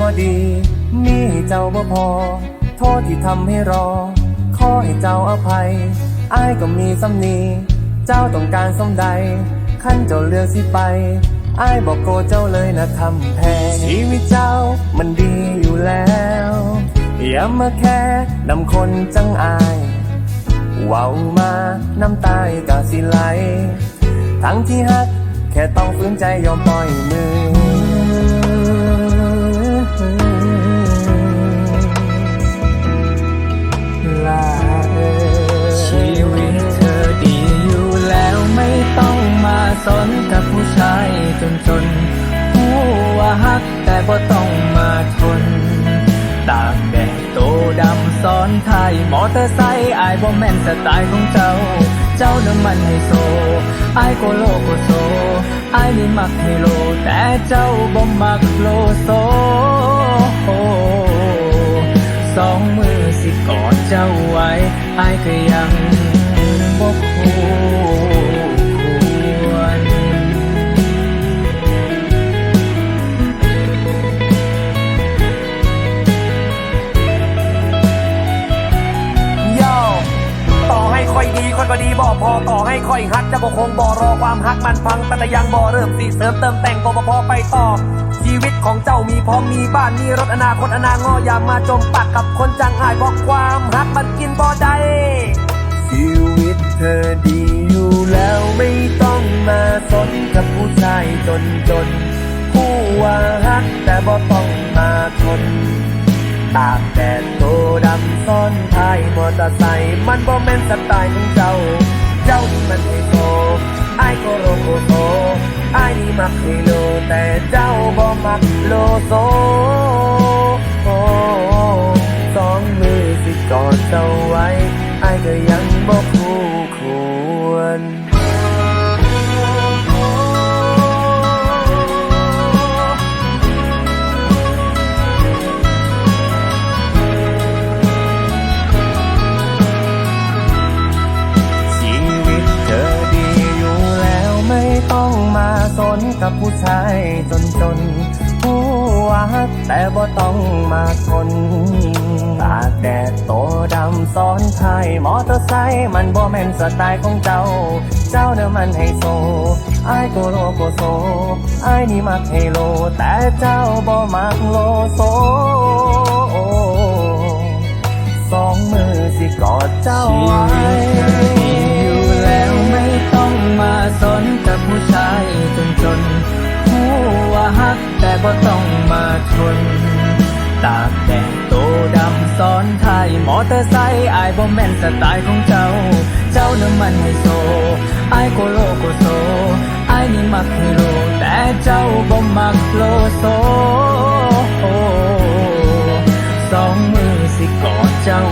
บ่ดีมีเจ้าบ่พอ โทษที่ทำให้รอ ขอให้เจ้าอภัยอ้ายก็มีสำนี เจ้าต้องการสมใด ขั้นเจ้าเลือกสิไปอ้ายบอกโกเจ้าเลยนะทำแพ้ชีวิตเจ้ามันดีอยู่แล้วอย่ามาแค่นำคนจังอายเว้ามาน้ำตายกะสิไหล ทั้งที่ฮัก แค่ต้องฝืนใจยอมปล่อยมือ ท้ายมอเตอร์ไซค์อายบ่แม่นสไตล์ของเจ้า เจ้าน้ำมันไฮโซอายโกโลโกโซอายนี่มักให้โล แต่เจ้าบ่มักโลโซสองมือสิกอดเจ้าไว้อายก็ยัง บ่พอต่อให้ค่อยฮักจะบ่คงบ่รอความฮักมันพังแต่ยังบ่เริ่มสิเสริมเติมแต่งบ่บ่พอไปต่อ ชีวิตของเจ้ามีพร้อมมีบ้านมีรถอนาคตอนางออย่ามาจมปักกับคนจังอายบอกความฮักมันกินบ่ได้ชีวิตเธอดีอยู่แล้วไม่ต้องมาสนกับผู้ชายจนจนผู้ว่าฮักแต่บ่ต้องมาทน ตากแดดโตดำซ้อนท้ายมอเตอร์ไซค์มันบ่แม่นสไตล์ของเจ้า เจ้านี่มันไฮโซไอ้ก็โรโกโซไอ้นี่มักไฮโลแต่เจ้าบ่มักโลโซ นกับผู้ชายจนจนผู้ว่าแต่บ่ต้องมาทนตากแดดโตดำซ้อนท้ายมอเตอร์ไซค์มันบ่แม่นสไตล์ของเจ้า เจ้าเนื้อมันไฮโซไอ้โกโลโกโซไอ้นี่มักไฮโล แต่เจ้าบ่มักโลโซสองมือสิกอดเจ้าไว้ ตากแดงโตดำซ้อนไทยมอเตอร์ไซค์อายบ่แมนสไตล์ของเจ้า เจ้าน้ำมันไฮโซอายโกโลโกโซอายนี่มักฮีโร่แต่เจ้าบอมมักโลโซสองมือสิกอดเจ้า